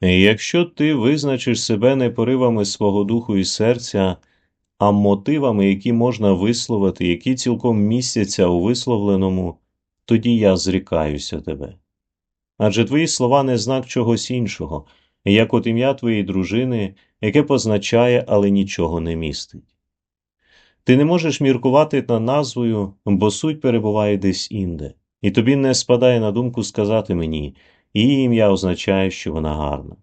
Якщо ти визначиш себе не поривами свого духу і серця, а мотивами, які можна висловити, які цілком містяться у висловленому, тоді я зрікаюся тебе. Адже твої слова не знак чогось іншого, як от ім'я твоєї дружини, яке позначає, але нічого не містить. Ти не можеш міркувати над назвою, бо суть перебуває десь інде, і тобі не спадає на думку сказати мені, її ім'я означає, що вона гарна.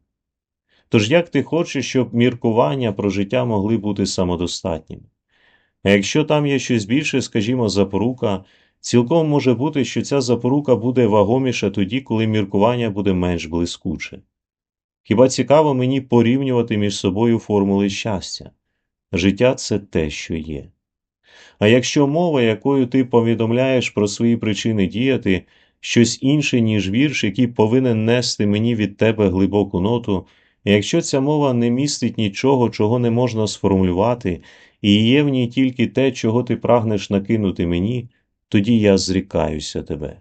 Тож як ти хочеш, щоб міркування про життя могли бути самодостатніми? А якщо там є щось більше, скажімо, запорука, цілком може бути, що ця запорука буде вагоміша тоді, коли міркування буде менш блискуче. Хіба цікаво мені порівнювати між собою формули щастя? Життя це те, що є. А якщо мова, якою ти повідомляєш про свої причини діяти, щось інше, ніж вірш, який повинен нести мені від тебе глибоку ноту, якщо ця мова не містить нічого, чого не можна сформулювати, і є в ній тільки те, чого ти прагнеш накинути мені, тоді я зрікаюся тебе.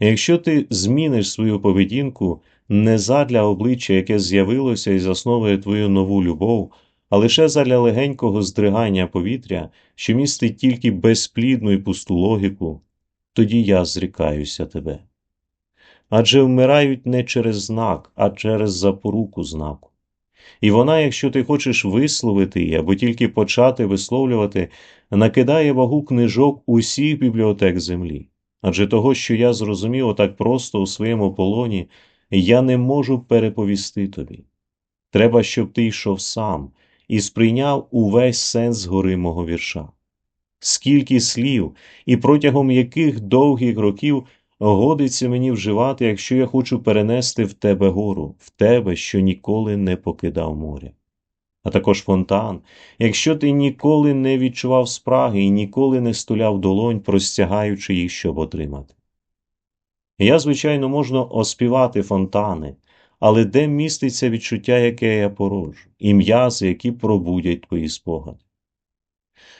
Якщо ти зміниш свою поведінку не задля обличчя, яке з'явилося і засновує твою нову любов, а лише задля легенького здригання повітря, що містить тільки безплідну і пусту логіку, тоді я зрікаюся тебе. Адже вмирають не через знак, а через запоруку знаку. І вона, якщо ти хочеш висловити її або тільки почати висловлювати, накидає вагу книжок усіх бібліотек землі. Адже того, що я зрозумів отак просто у своєму полоні, я не можу переповісти тобі. Треба, щоб ти йшов сам і сприйняв увесь сенс гори мого вірша. Скільки слів і протягом яких довгих років годиться мені вживати, якщо я хочу перенести в тебе гору, в тебе, що ніколи не покидав моря. А також фонтан, якщо ти ніколи не відчував спраги і ніколи не стуляв долонь, простягаючи їх, щоб отримати. Я, звичайно, можна оспівати фонтани, але де міститься відчуття, яке я породжу, і м'язи, які пробудять твої спогади.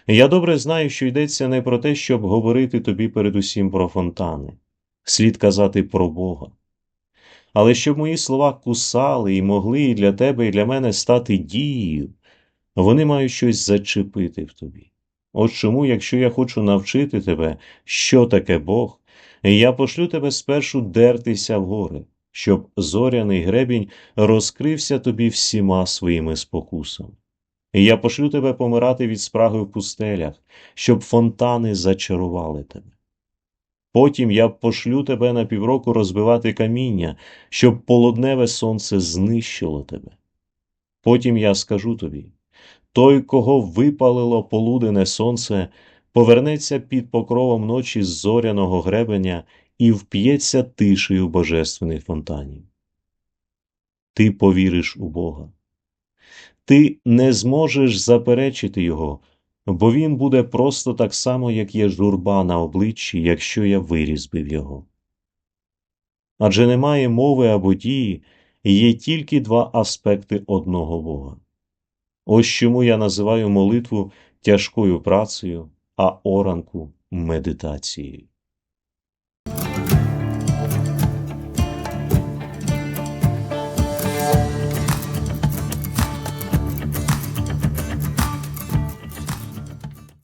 Я добре знаю, що йдеться не про те, щоб говорити тобі передусім про фонтани, слід казати про Бога. Але щоб мої слова кусали і могли і для тебе, і для мене стати дією, вони мають щось зачепити в тобі. От чому, якщо я хочу навчити тебе, що таке Бог, я пошлю тебе спершу дертися в гори, щоб зоряний гребінь розкрився тобі всіма своїми спокусами. Я пошлю тебе помирати від спраги в пустелях, щоб фонтани зачарували тебе. Потім я пошлю тебе на півроку розбивати каміння, щоб полудневе сонце знищило тебе. Потім я скажу тобі той, кого випалило полудене сонце, повернеться під покровом ночі з зоряного гребеня і вп'ється тишею божественних фонтанів. Ти повіриш у Бога. Ти не зможеш заперечити Його, бо Він буде просто так само, як є журба на обличчі, якщо я вирізбив його. Адже немає мови або дії, є тільки два аспекти одного Бога. Ось чому я називаю молитву тяжкою працею, а оранку медитацією.